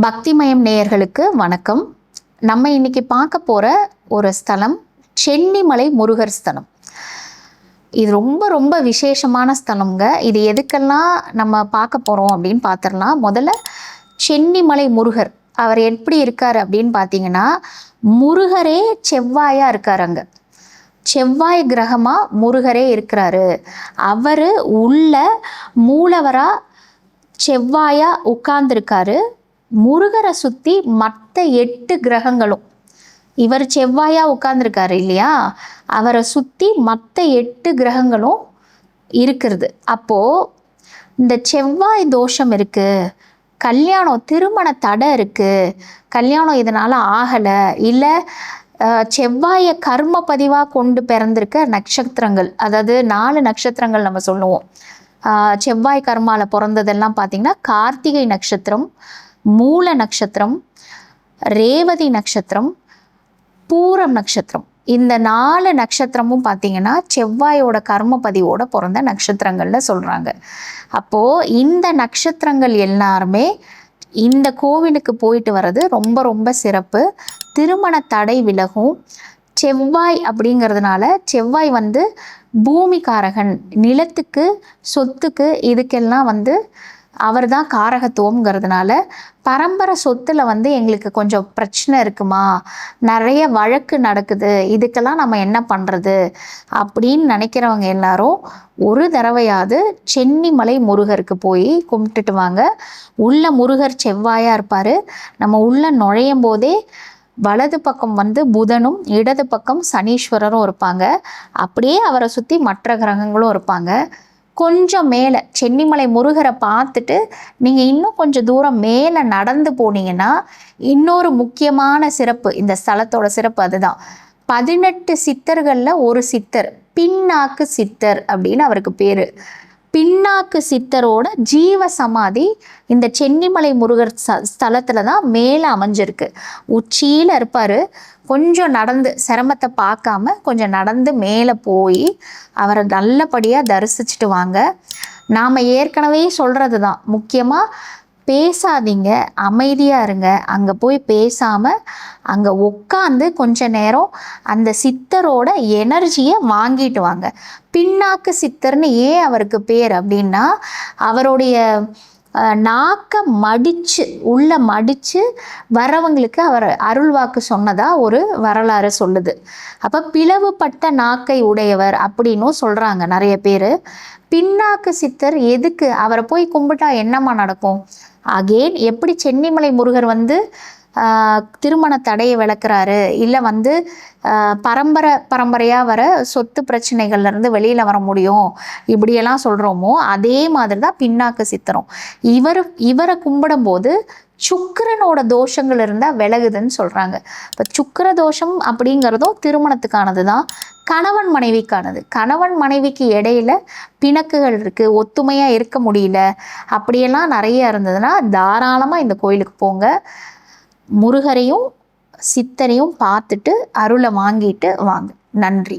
பக்திமயம் நேயர்களுக்கு வணக்கம். நம்ம இன்னைக்கு பார்க்க போகிற ஒரு ஸ்தலம் சென்னிமலை முருகர் ஸ்தலம். இது ரொம்ப ரொம்ப விசேஷமான ஸ்தலம்ங்க. இது எதுக்கெல்லாம் நம்ம பார்க்க போகிறோம் அப்படின்னு பார்த்துடலாம் முதல்ல சென்னிமலை முருகர் அவர் எப்படி இருக்கார் அப்படின்னு பார்த்தீங்கன்னா முருகரே செவ்வாயாக இருக்கார் அங்கே செவ்வாய் கிரகமாக முருகரே இருக்கிறாரு. அவர் உள்ள மூலவராக செவ்வாயாக உட்கார்ந்துருக்காரு. முருகரை சுற்றி மற்ற எட்டு கிரகங்களும். இவர் செவ்வாயாக உட்கார்ந்துருக்காரு இல்லையா? அவரை சுற்றி மற்ற எட்டு கிரகங்களும் இருக்கிறது. அப்போது இந்த செவ்வாய் தோஷம் இருக்குது கல்யாணம் திருமண தடை இருக்குது கல்யாணம் இதனால் ஆகலை. இல்லை செவ்வாயை கர்ம பதிவாக கொண்டு பிறந்திருக்க நட்சத்திரங்கள் அதாவது நாலு நட்சத்திரங்கள் நம்ம சொல்லுவோம். செவ்வாய் கர்மாவில் பிறந்ததெல்லாம் பார்த்தீங்கன்னா கார்த்திகை நட்சத்திரம் மூல நட்சத்திரம் ரேவதி நட்சத்திரம் பூரம் நட்சத்திரம். இந்த நாலு நட்சத்திரமும் பார்த்தீங்கன்னா செவ்வாயோட கர்ம பதிவோட பிறந்த நட்சத்திரங்களில் சொல்கிறாங்க அப்போது இந்த நட்சத்திரங்கள் எல்லாருமே இந்த கோவிலுக்கு போயிட்டு வர்றது ரொம்ப ரொம்ப சிறப்பு. திருமண தடை விலகும். செவ்வாய் அப்படிங்கிறதுனால செவ்வாய் வந்து பூமிகாரகன் நிலத்துக்கு சொத்துக்கு இதுக்கெல்லாம் வந்து அவர் தான் காரகத்துவம்ங்கிறதுனால பரம்பரை சொத்தில் வந்து எங்களுக்கு கொஞ்சம் பிரச்சனை இருக்குமா? நிறைய வழக்கு நடக்குது. இதுக்கெல்லாம் நம்ம என்ன பண்ணுறது அப்படின்னு நினைக்கிறவங்க எல்லாரும் ஒரு தடவையாவது சென்னிமலை முருகருக்கு போய் கும்பிட்டுட்டு வாங்க. உள்ள முருகர் செவ்வாயாக இருப்பார். நம்ம உள்ளே நுழையும் போதே வலது பக்கம் வந்து புதனும் இடது பக்கம் சனீஸ்வரரும் இருப்பாங்க. அப்படியே அவரை சுற்றி மற்ற கிரகங்களும் இருப்பாங்க. கொஞ்சம் மேலே சென்னிமலை முருகரை பார்த்துட்டு நீங்கள் இன்னும் கொஞ்சம் தூரம் மேலே நடந்து போனீங்கன்னா இன்னொரு முக்கியமான சிறப்பு இந்த ஸ்தலத்தோட சிறப்பு அதுதான். பதினெட்டு சித்தர்களில் ஒரு சித்தர் பின்னாக்கு சித்தர் அப்படின்னு அவருக்கு பேர். பின்னாக்கு சித்தரோட ஜீவ சமாதி இந்த சென்னிமலை முருகர் ச ஸ்தலத்தில் தான் மேலே அமைஞ்சிருக்கு. உச்சியில் இருப்பார். கொஞ்சம் நடந்து சிரமத்தை பார்க்காம கொஞ்சம் நடந்து மேலே போய் அவரை நல்லபடியாக தரிசிச்சுட்டு வாங்க. நாம் ஏற்கனவே சொல்கிறது தான் முக்கியமாக பேசாதீங்க அமைதியாக இருங்க. அங்கே போய் பேசாமல் அங்கே உட்காந்து கொஞ்ச நேரம் அந்த சித்தரோட எனர்ஜியை வாங்கிட்டு வாங்க. பின்னாக்கு சித்தர்னு ஏன் அவருக்கு பேர் அப்படின்னா அவருடைய நாக்க நாக்கை மடித்து உள்ள மடித்து வரவங்களுக்கு அவர் அருள்வாக்கு சொன்னதா ஒரு வரலாறு சொல்லுது. அப்போ பிளவுபட்ட நாக்கை உடையவர் அப்படின்னும் சொல்கிறாங்க நிறைய பேர். பின்னாக்கு சித்தர் எதுக்கு அவரை போய் கும்பிட்டா என்னம்மா நடக்கும்? அகெயின் எப்படி சென்னிமலை முருகர் வந்து திருமண தடையை விளக்குறாரு? இல்லை வந்து பரம்பரை பரம்பரையாக வர சொத்து பிரச்சனைகள்லேருந்து வெளியில் வர முடியும்? இப்படியெல்லாம் சொல்கிறோமோ அதே மாதிரி தான் பின்னாக்கு சித்தரும். இவர் இவரை கும்பிடும்போது சுக்கரனோட தோஷங்கள் இருந்தால் விலகுதுன்னு சொல்கிறாங்க இப்போ சுக்கர தோஷம் அப்படிங்கிறதும் திருமணத்துக்கானது தான் கணவன் மனைவிக்கானது. கணவன் மனைவிக்கு இடையில பிணக்குகள் இருக்குது ஒத்துமையாக இருக்க முடியல அப்படியெல்லாம் நிறைய இருந்ததுன்னா தாராளமாக இந்த கோயிலுக்கு போங்க. முருகரையும் சித்தரையும் பார்த்துட்டு அருளை வாங்கிட்டு வாங்க. நன்றி.